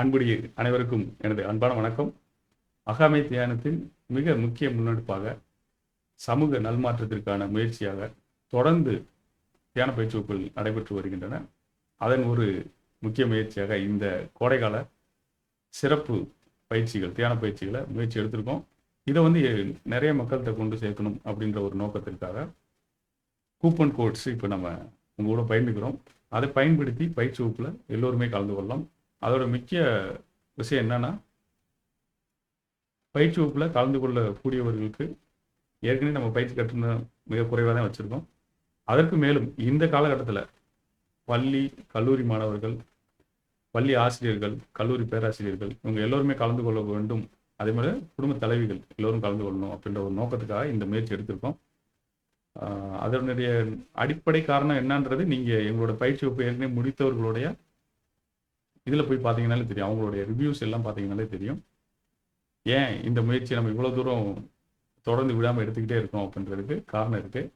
அன்புடைய அனைவருக்கும் எனது அன்பான வணக்கம். அகாமை தியானத்தின் மிக முக்கிய முன்னெடுப்பாக சமூக நல்மாற்றத்திற்கான முயற்சியாக தொடர்ந்து தியான பயிற்சி வகுப்புகள் நடைபெற்று வருகின்றன. அதன் ஒரு முக்கிய முயற்சியாக இந்த கோடைக்கால சிறப்பு பயிற்சிகள் தியான பயிற்சிகளை முயற்சி எடுத்திருக்கோம். இதை வந்து நிறைய மக்கள்கிட்ட கொண்டு சேர்க்கணும் அப்படின்ற ஒரு நோக்கத்திற்காக கூப்பன் கோட்ஸ் இப்போ நம்ம உங்களோட கூட பயணிக்கிறோம் அதை பயன்படுத்தி பயிற்சி வகுப்பில் எல்லோருமே கலந்து கொள்ளலாம். அதோட முக்கிய விஷயம் என்னன்னா பயிற்சி வகுப்பில் கலந்து கொள்ளக்கூடியவர்களுக்கு ஏற்கனவே நம்ம பயிற்சி கட்டணம் மிக குறைவாக தான் வச்சுருக்கோம். அதற்கு மேலும் இந்த காலகட்டத்தில் பள்ளி கல்லூரி மாணவர்கள் பள்ளி ஆசிரியர்கள் கல்லூரி பேராசிரியர்கள் இவங்க எல்லோருமே கலந்து கொள்ள வேண்டும். அதே மாதிரி குடும்ப தலைவிகள் எல்லோரும் கலந்து கொள்ளணும் அப்படின்ற ஒரு நோக்கத்துக்காக இந்த முயற்சி எடுத்திருக்கோம். அதனுடைய அடிப்படை காரணம் என்னன்றது நீங்கள் எங்களோட பயிற்சி வகுப்பு ஏற்கனவே முடித்தவர்களுடைய இதில் போய் பார்த்தீங்கனாலே தெரியும். அவங்களுடைய ரிவ்யூஸ் எல்லாம் பார்த்தீங்கனாலே தெரியும். ஏன் இந்த முயற்சியை நம்ம இவ்வளோ தூரம் தொடர்ந்து விடாமல் எடுத்துக்கிட்டே இருக்கோம் அப்படின்றதுக்கு காரணம் இருக்குது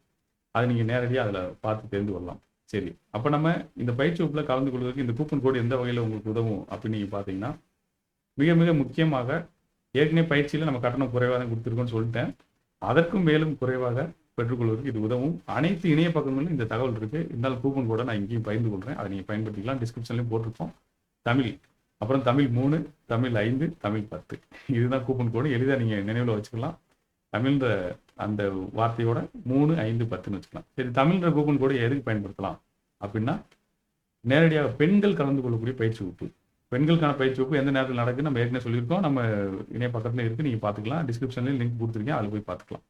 அதை நீங்கள் நேரடியாக அதில் பார்த்து தெரிந்து கொள்ளலாம். சரி. அப்போ நம்ம இந்த பயிற்சி வகுப்பில் கலந்து கொள்வதற்கு இந்த கூப்பன் கோடு எந்த வகையில் உங்களுக்கு உதவும் அப்படின்னு நீங்கள் பார்த்தீங்கன்னா மிக மிக முக்கியமாக ஏற்கனவே பயிற்சியில் நம்ம கட்டணம் குறைவாக தான் கொடுத்துருக்கோம்னு சொல்லிட்டேன். அதற்கும் மேலும் குறைவாக பெற்றுக்கொள்வதற்கு இது உதவும். அனைத்து இணைய பக்கங்களிலும் இந்த தகவல் இருக்குது இருந்தாலும் கூப்பன் கோடை நான் இங்கேயும் பகிர்ந்து கொள்கிறேன் அதை நீங்கள் பயன்படுத்திக்கலாம். டிஸ்கிரிப்ஷன்லையும் போட்டிருப்போம் தமிழ். அப்புறம் தமிழ் மூணு தமிழ் ஐந்து தமிழ் பத்து. இதுதான் கூப்பன் கோடு எளிதாக நீங்கள் நினைவில் வச்சுக்கலாம். தமிழ்ன்ற அந்த வார்த்தையோட மூணு ஐந்து பத்துன்னு வச்சுக்கலாம். சரி தமிழ்ன்ற கூப்பன் கோடு எதுக்கு பயன்படுத்தலாம்? அப்படின்னா நேரடியாக பெண்கள் கலந்து கொள்ளக்கூடிய பயிற்சி வகுப்பு. பெண்களுக்கான பயிற்சி வகுப்பு எந்த நேரத்தில் நடக்குது நம்ம ஏற்கனவே சொல்லியிருக்கோம். நம்ம இணைய பக்கத்தில் இருக்குது நீங்கள் பார்த்துக்கலாம். டிஸ்கிரிப்ஷன்லேயும் லிங்க் கொடுத்துருக்கேன் அதில் போய் பார்த்துக்கலாம்.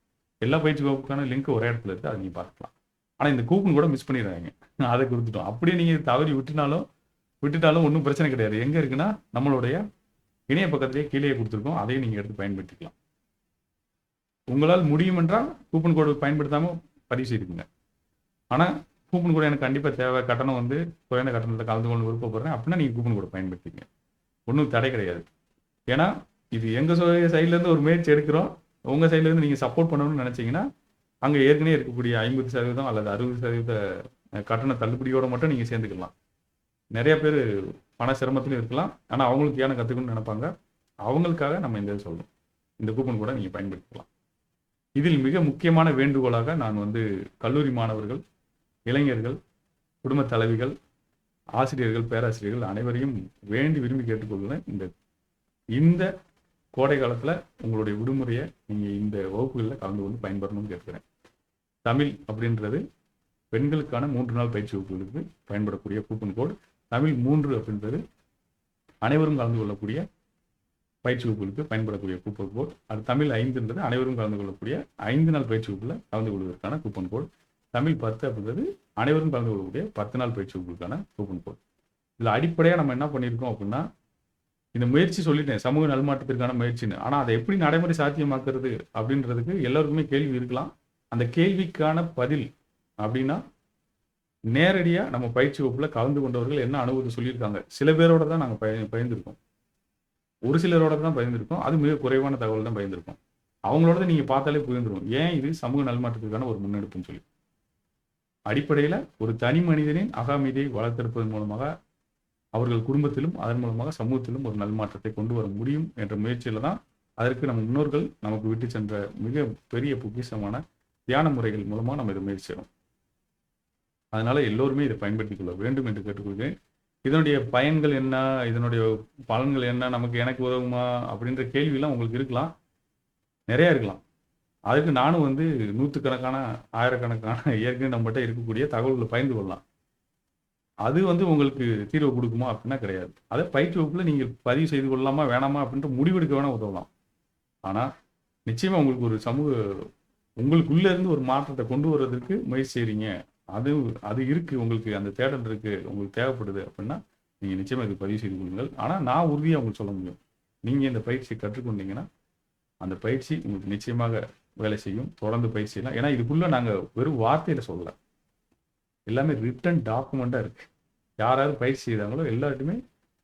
எல்லா பயிற்சி வகுப்புக்கான லிங்க் ஒரே இடத்துல இருக்குது அதை நீங்கள் பார்த்துக்கலாம். ஆனால் இந்த கூப்பன் கூட மிஸ் பண்ணிடுறாங்க அதை கொடுத்துட்டோம். அப்படியே நீங்கள் தவறி விட்டுனாலும் விட்டுட்டாலும் ஒன்றும் பிரச்சனை கிடையாது. எங்கே இருக்குன்னா நம்மளுடைய இணைய பக்கத்திலேயே கீழே கொடுத்துருக்கோம். அதையும் நீங்கள் எடுத்து பயன்படுத்திக்கலாம். உங்களால் முடியும் என்றால் கூப்பன் கோடு பயன்படுத்தாமல் பதிவு செய்துக்குங்க. ஆனால் கூப்பன் கோடு எனக்கு கண்டிப்பாக தேவை. கட்டணம் வந்து குறைந்த கட்டணத்தில் கலந்து கொண்டு விருப்பப்படுறேன். அப்படின்னா நீங்கள் கூப்பன் கோடு பயன்படுத்திங்க ஒன்றும் தடை கிடையாது. ஏன்னா இது எங்கள் சைட்லேருந்து ஒரு முயற்சி எடுக்கிறோம். உங்கள் சைட்லேருந்து நீங்கள் சப்போர்ட் பண்ணணும்னு நினச்சிங்கன்னா அங்கே ஏற்கனவே இருக்கக்கூடிய ஐம்பது சதவீதம் அல்லது அறுபது சதவீத கட்டண தள்ளுபடியோடு மட்டும் நீங்கள் சேர்ந்துக்கலாம். நிறைய பேர் பண சிரமத்திலும் இருக்கலாம். ஆனால் அவங்களுக்கு ஏன கற்றுக்கணும்னு நினைப்பாங்க? அவங்களுக்காக நம்ம இந்த இது சொல்லணும் இந்த கூப்பன் கூட நீங்கள் பயன்படுத்தலாம் இதில் மிக முக்கியமான வேண்டுகோளாக நான் வந்து கல்லூரி மாணவர்கள் இளைஞர்கள் குடும்ப தலைவிகள் ஆசிரியர்கள் பேராசிரியர்கள் அனைவரையும் வேண்டி விரும்பி கேட்டுக்கொள்கிறேன். இந்த இந்த கோடை காலத்தில் உங்களுடைய விடுமுறையை நீங்கள் இந்த வகுப்புகளில் கலந்து கொண்டு பயன்பெறணும்னு கேட்குறேன். தமிழ் அப்படின்றது பெண்களுக்கான மூன்று நாள் பயிற்சி வகுப்புகளுக்கு பயன்படக்கூடிய கூப்பன் கோட் தமிழ் மூன்று அப்படின்றது அனைவரும் கலந்து கொள்ளக்கூடிய பயிற்சி வகுப்புகளுக்கு பயன்படக்கூடிய கூப்பன் கோட் அது தமிழ் ஐந்துன்றது அனைவரும் கலந்து கொள்ளக்கூடிய ஐந்து நாள் பயிற்சி வகுப்பில் கலந்து கொள்வதற்கான கூப்பன் கோட் தமிழ் பத்து அப்படின்றது அனைவரும் கலந்து கொள்ளக்கூடிய பத்து நாள் பயிற்சி வகுப்புக்கான கூப்பன் கோட் இதில் அடிப்படையாக நம்ம என்ன பண்ணியிருக்கோம் அப்படின்னா இந்த முயற்சி சொல்லிட்டேன் சமூக நல்மாற்றத்திற்கான முயற்சின்னு. ஆனால் அதை எப்படி நடைமுறை சாத்தியமாக்குறது அப்படின்றதுக்கு எல்லாருக்குமே கேள்வி இருக்கலாம். அந்த கேள்விக்கான பதில் அப்படின்னா நேரடியாக நம்ம பயிற்சி வகுப்பில் கலந்து கொண்டவர்கள் என்ன அனுபவத்தை சொல்லியிருக்காங்க? சில பேரோட தான் நாங்கள் பய பயந்துருக்கோம். ஒரு சிலரோட தான் பயந்துருக்கோம். அது மிக குறைவான தகவல் தான் பயந்துருக்கோம். அவங்களோட நீங்கள் பார்த்தாலே புரிந்துடும் ஏன் இது சமூக நல்மாற்றத்துக்கான ஒரு முன்னெடுப்புன்னு சொல்லி? அடிப்படையில் ஒரு தனி மனிதனின் அகாமதியை வளர்த்தெடுப்பதன் மூலமாக அவர்கள் குடும்பத்திலும் அதன் மூலமாக சமூகத்திலும் ஒரு நல்மாற்றத்தை கொண்டு வர முடியும் என்ற முயற்சியில் தான் அதற்கு நம்ம முன்னோர்கள் நமக்கு விட்டு சென்ற மிக பெரிய பொக்கிஷமான தியான முறைகள் மூலமாக நம்ம இதை முயற்சி அதனால் எல்லோருமே இதை பயன்படுத்திக் கொள்ள வேண்டும் என்று கேட்டுக்கொள்கிறேன். இதனுடைய பயன்கள் என்ன? இதனுடைய பலன்கள் என்ன? நமக்கு எனக்கு உதவுமா? அப்படின்ற கேள்வியெல்லாம் உங்களுக்கு இருக்கலாம். நிறையா இருக்கலாம். அதுக்கு நானும் வந்து நூற்றுக்கணக்கான ஆயிரக்கணக்கான ஏற்கனவே நம்மகிட்ட இருக்கக்கூடிய தகவல்களை பயந்து கொள்ளலாம். அது வந்து உங்களுக்கு தீர்வு கொடுக்குமா அப்படின்னா கிடையாது. அதை பயிற்சி வகுப்பில் நீங்கள் பதிவு செய்து கொள்ளலாமா வேணாமா அப்படின்ற முடிவெடுக்க வேணால் உதவலாம். ஆனால் நிச்சயமாக உங்களுக்கு ஒரு சமூக உங்களுக்குள்ளேருந்து ஒரு மாற்றத்தை கொண்டு வர்றதுக்கு முயற்சி செய்கிறீங்க அது அது இருக்கு உங்களுக்கு அந்த தேடல் இருக்கு உங்களுக்கு தேவைப்படுது அப்படின்னா நீங்கள் நிச்சயமாக இது பதிவு செய்து கொள்ளுங்கள். ஆனால் நான் உறுதியாக உங்களுக்கு சொல்ல முடியும். நீங்கள் இந்த பயிற்சியை கற்றுக்கொண்டீங்கன்னா அந்த பயிற்சி உங்களுக்கு நிச்சயமாக வேலை செய்யும். தொடர்ந்து பயிற்சி எல்லாம். ஏன்னா இதுக்குள்ளே நாங்கள் வெறும் வார்த்தையில் சொல்லலை. எல்லாமே ரிட்டன் டாக்குமெண்ட்டாக இருக்கு. யாராவது பயிற்சி செய்தாங்களோ எல்லாருமே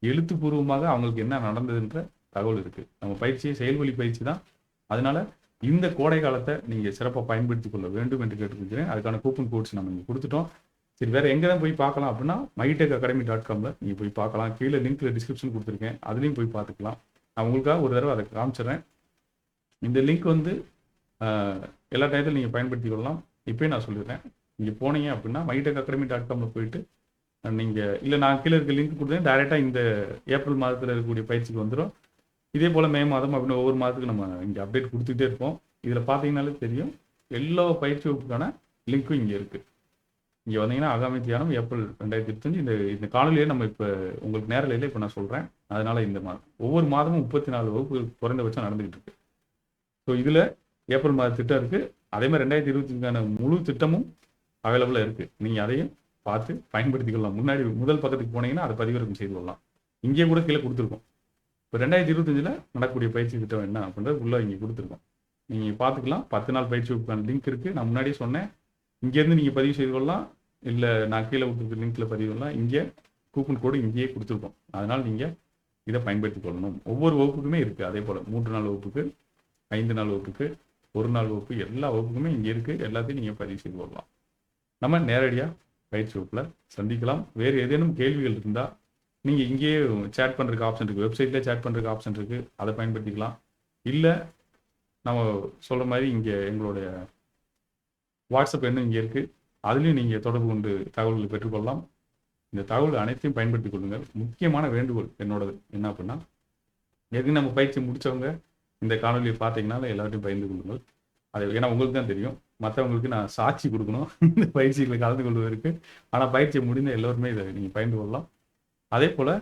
எழுத்துப்பூர்வமாக அவங்களுக்கு என்ன நடந்ததுன்ற தகவல் இருக்கு. நம்ம பயிற்சியை செயல்வழி பயிற்சி தான். அதனால இந்த கோடை காலத்தை நீங்கள் சிறப்பாக பயன்படுத்திக் கொள்ள வேண்டும் என்று கேட்டுக்கொள்கிறேன். அதுக்கான கூப்பன் கோட்ஸ் நம்ம இங்கே கொடுத்துட்டோம். சரி வேறு எங்கே தான் போய் பார்க்கலாம் அப்படின்னா மைடெக் அகாடமி டாட் காமில் நீங்கள் போய் பார்க்கலாம். கீழே லிங்க்கில் டிஸ்கிரிப்ஷன் கொடுத்துருக்கேன். அதுலேயும் போய் பார்த்துக்கலாம். நான் உங்களுக்காக ஒரு தடவை அதை காமிச்சிடுறேன். இந்த லிங்க் வந்து எல்லா டயத்திலும் நீங்கள் பயன்படுத்தி கொள்ளலாம். இப்போயே நான் சொல்லிடுறேன். நீங்கள் போனீங்க அப்படின்னா மைடெக் அகாடமி டாட் காமில் போயிட்டு நீங்கள் இல்லை நான் கீழே இருக்க லிங்க் கொடுத்தேன். டேரெக்டாக இந்த ஏப்ரல் மாதத்தில் இருக்கக்கூடிய பயிற்சிக்கு வந்துடும் இதே போல் மே மாதம் அப்படின்னு ஒவ்வொரு மாதத்துக்கு நம்ம இங்கே அப்டேட் கொடுத்துட்டே இருப்போம். இதில் பார்த்தீங்கனாலே தெரியும். எல்லா பயிற்சி வகுப்புக்கான லிங்க்கும் இங்கே இருக்குது இங்கே வந்தீங்கன்னா ஆகாமி தியானம் ஏப்ரல் ரெண்டாயிரத்தி இருபத்தஞ்சு இந்த இந்த காணொலியே நம்ம இப்போ உங்களுக்கு நேரலையில் இப்போ நான் சொல்கிறேன் அதனால் இந்த மாதம் ஒவ்வொரு மாதமும் முப்பத்தி நாலு வகுப்புகள் குறைந்தபட்சம் நடந்துகிட்டு இருக்கு. ஸோ இதில் ஏப்ரல் மாத திட்டம் இருக்குது அதே மாதிரி ரெண்டாயிரத்தி இருபத்தஞ்சுக்கான முழு திட்டமும் அவைலபிளாக இருக்குது நீங்கள் அதையும் பார்த்து பயன்படுத்திக் முன்னாடி முதல் பக்கத்துக்கு போனீங்கன்னா அதை பதிவிறக்கம் செய்து கொள்ளலாம். இங்கேயே கூட கீழே கொடுத்துருக்கோம். இப்போ ரெண்டாயிரத்தி இருபத்தஞ்சில் நடக்கக்கூடிய பயிற்சி திட்டம் என்ன அப்படின்றது உள்ள இங்கே கொடுத்துருக்கோம். நீங்கள் பார்த்துக்கலாம். பத்து நாள் பயிற்சி வகுப்புக்கான லிங்க் இருக்குது நான் முன்னாடியே சொன்னேன். இங்கேருந்து நீங்கள் பதிவு செய்து கொள்ளலாம். இல்லை நான் கீழே கொடுத்துருக்க லிங்க்கில் பதிவு பண்ணலாம். இங்கே கூப்பன் கோடு இங்கேயே கொடுத்துருக்கோம். அதனால் நீங்கள் இதை பயன்படுத்தி கொள்ளணும். ஒவ்வொரு வகுப்புக்குமே இருக்குது அதே போல் மூன்று நாள் வகுப்புக்கு ஐந்து நாள் வகுப்புக்கு ஒரு நாள் வகுப்பு எல்லா வகுப்புக்குமே இங்கே இருக்குது எல்லாத்தையும் நீங்கள் பதிவு செய்து கொள்ளலாம். நம்ம நேரடியாக பயிற்சி வகுப்பில் சந்திக்கலாம். வேறு ஏதேனும் கேள்விகள் இருந்தால் நீங்கள் இங்கேயே சேட் பண்ணுறதுக்கு ஆப்ஷன் இருக்குது வெப்சைட்டில் சேட் பண்ணுறதுக்கு ஆப்ஷன் இருக்குது அதை பயன்படுத்திக்கலாம். இல்லை நம்ம சொல்கிற மாதிரி இங்கே எங்களுடைய வாட்ஸ்அப் எண்ணம் இங்கே இருக்குது அதுலேயும் நீங்கள் தொடர்பு கொண்டு தகவல்களை பெற்றுக்கொள்ளலாம் இந்த தகவல் அனைத்தையும் பயன்படுத்திக் கொள்ளுங்கள். முக்கியமான வேண்டுகோள் என்னோடது. என்ன அப்படின்னா எதுக்கு நம்ம பயிற்சி முடித்தவங்க இந்த காணொலியை பார்த்தீங்கன்னா எல்லாத்தையும் பகிர்ந்து கொள்ளுங்கள். அது ஏன்னா உங்களுக்கு தான் தெரியும். மற்றவங்களுக்கு நான் சாட்சி கொடுக்கணும். இந்த பயிற்சிகளை கலந்து கொள்வதற்கு. ஆனால் பயிற்சியை முடிந்த எல்லோருமே இதை நீங்கள் பயிர்ந்து கொள்ளலாம். அதே போல்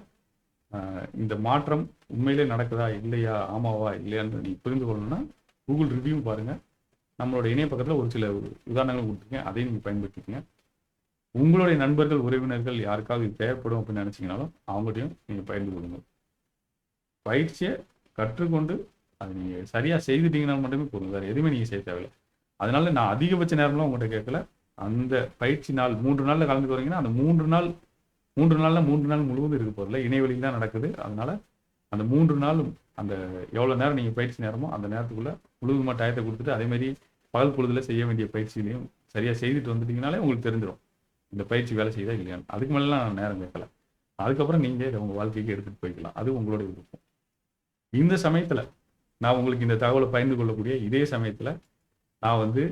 இந்த மாற்றம் உண்மையிலே நடக்குதா இல்லையா ஆமாவா இல்லையான்னு நீங்கள் புரிந்து கொள்ளணும்னா கூகுள் ரிவ்யூ பாருங்கள் நம்மளோட இணைய பக்கத்தில் ஒரு சில உதாரணங்கள் கொடுத்துருக்கேன். அதையும் நீங்கள் பயன்படுத்திக்கங்க. உங்களுடைய நண்பர்கள் உறவினர்கள் யாருக்காவது இது தேவைப்படும் அப்படின்னு நினச்சிங்கனாலும் அவங்கள்ட்டையும் நீங்கள் பகிர்ந்து கொள்ளுங்கள் பயிற்சியை கற்றுக்கொண்டு அதை நீங்கள் சரியாக செய்துட்டீங்கன்னா மட்டுமே போதும். வேறு எதுவுமே நீங்கள் செய்ய தேவையில்லை. அதனால நான் அதிகபட்ச நேரம்லாம் உங்கள்கிட்ட கேட்கல. அந்த பயிற்சி நாள் மூன்று நாளில் கலந்துட்டு வரீங்கன்னா அந்த மூன்று நாள் மூன்று நாளில் மூன்று நாள் முழுவதும் இருக்க போதில்லை இணைவெளி தான் நடக்குது. அதனால அந்த மூன்று நாளும் அந்த எவ்வளோ நேரம் நீங்கள் பயிற்சி நேரமோ அந்த நேரத்துக்குள்ளே முழுவதுமாக டயத்தை கொடுத்துட்டு அதே மாதிரி பகல் பொழுதுல செய்ய வேண்டிய பயிற்சிகளையும் சரியாக செய்துட்டு வந்துட்டீங்கனாலே உங்களுக்கு தெரிஞ்சிடும் இந்த பயிற்சி வேலை செய்தா இல்லையான்னு அதுக்கு மேலாம் நான் நேரம் கேட்கல. அதுக்கப்புறம் நீங்கள் இதை உங்கள் வாழ்க்கைக்கு எடுத்துகிட்டு போய்க்கலாம். அது உங்களுடைய விருப்பம். இந்த சமயத்தில் நான் உங்களுக்கு இந்த தகவலை பகிர்ந்து கொள்ளக்கூடிய இதே சமயத்தில் நான் வந்து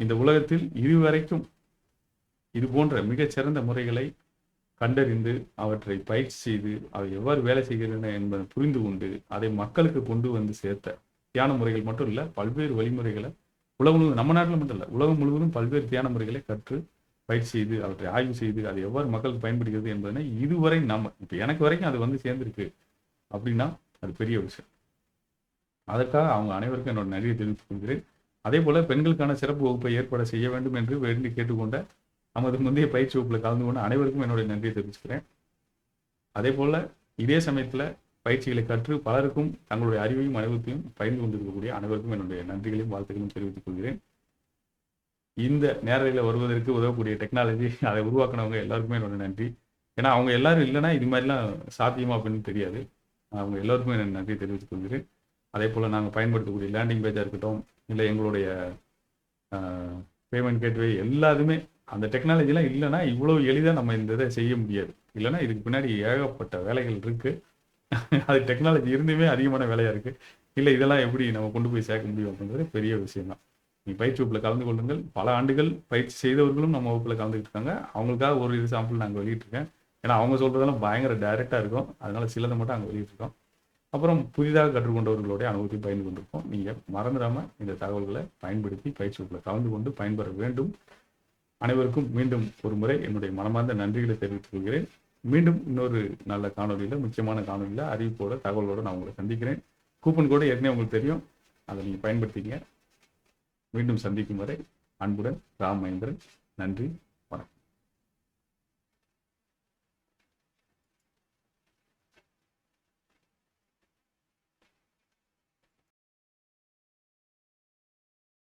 இந்த உலகத்தில் இதுவரைக்கும் இது போன்ற மிகச்சிறந்த முறைகளை கண்டறிந்து அவற்றை பயிற்சி செய்து அவை எவ்வாறு வேலை செய்கின்றன என்பதை புரிந்து கொண்டு அதை மக்களுக்கு கொண்டு வந்து சேர்த்த தியான முறைகள் மட்டும் இல்லை பல்வேறு வழிமுறைகளை உலகம் முழுவதும் நம்ம நாட்டில் மட்டும் இல்லை உலகம் முழுவதும் பல்வேறு தியான முறைகளை கற்று பயிற்சி செய்து அவற்றை ஆய்வு செய்து அது எவ்வாறு மக்களுக்கு பயன்படுகிறது என்பதனை இதுவரை நம்ம இப்போ எனக்கு வரைக்கும் அது வந்து சேர்ந்திருக்கு அப்படின்னா அது பெரிய விஷயம். அதற்காக அவங்க அனைவருக்கும் என்னோட நன்றியை தெரிவித்துக் கொள்கிறேன். அதே போல பெண்களுக்கான சிறப்பு வகுப்பை ஏற்பாடு செய்ய வேண்டும் என்று வேண்டி கேட்டுக்கொண்ட நமது முந்தைய பயிற்சி வகுப்பில் கலந்து கொண்ட அனைவருக்கும் என்னுடைய நன்றியை தெரிவிச்சுக்கிறேன். அதே போல இதே சமயத்தில் பயிற்சிகளை கற்று பலருக்கும் தங்களுடைய அறிவையும் அனுபவத்தையும் பகிர்ந்து கொண்டிருக்கக்கூடிய அனைவருக்கும் என்னுடைய நன்றிகளையும் வாழ்த்துக்களையும் தெரிவித்துக் கொள்கிறேன். இந்த நேரடியில் வருவதற்கு உதவக்கூடிய டெக்னாலஜி அதை உருவாக்குனவங்க எல்லாருக்குமே என்னோட நன்றி. ஏன்னா அவங்க எல்லாரும் இல்லைன்னா இது மாதிரிலாம் சாத்தியமா அப்படின்னு தெரியாது. அவங்க எல்லாருக்குமே நான் நன்றி தெரிவித்துக் கொள்கிறேன். அதே போல் நாங்கள் பயன்படுத்தக்கூடிய லேண்டிங் பேஜாக இருக்கட்டும் இல்லை எங்களுடைய பேமெண்ட் கேட்வே எல்லாத்துமே அந்த டெக்னாலஜிலாம் இல்லைன்னா இவ்வளோ எளிதாக நம்ம இந்த இதை செய்ய முடியாது. இல்லைன்னா இதுக்கு பின்னாடி ஏகப்பட்ட வேலைகள் இருக்குது அது டெக்னாலஜி இருந்துமே அதிகமான வேலையாக இருக்குது இல்லை இதெல்லாம் எப்படி நம்ம கொண்டு போய் சேர்க்க முடியும் அப்படின்றது பெரிய விஷயம் தான் நீ பயிற்சி வகுப்பில் கலந்து கொள்ளுங்கள் பல ஆண்டுகள் பயிற்சி செய்தவர்களும் நம்ம வகுப்பில் கலந்துக்கிட்டு இருக்காங்க. அவங்களுக்காக ஒரு இது சாம்பிள் நாங்கள் வெளியிட்டிருக்கேன். ஏன்னா அவங்க சொல்கிறதெல்லாம் பயங்கர டைரெக்டாக இருக்கும். அதனால சிலதை மட்டும் அங்கே வெளியிட்டிருக்கோம். அப்புறம் புதிதாக கற்றுக்கொண்டவர்களுடைய அனுபவத்தை பயந்து கொண்டிருக்கோம் நீங்கள் மறந்துடாமல் இந்த தகவல்களை பயன்படுத்தி பயிற்சி வகுப்பில் கலந்து கொண்டு பயன்பெற வேண்டும். அனைவருக்கும் மீண்டும் ஒரு முறை என்னுடைய மனமார்ந்த நன்றிகளை தெரிவித்துக் கொள்கிறேன். மீண்டும் இன்னொரு நல்ல காணொலியில் முக்கியமான காணொலியில் அறிவிப்போட தகவலோட நான் உங்களை சந்திக்கிறேன். கூப்பன் கூட ஏற்கனவே உங்களுக்கு தெரியும். அதை நீங்கள் பயன்படுத்திங்க மீண்டும் சந்திக்கும் வரை அன்புடன் ராம் மகேந்திரன் நன்றி.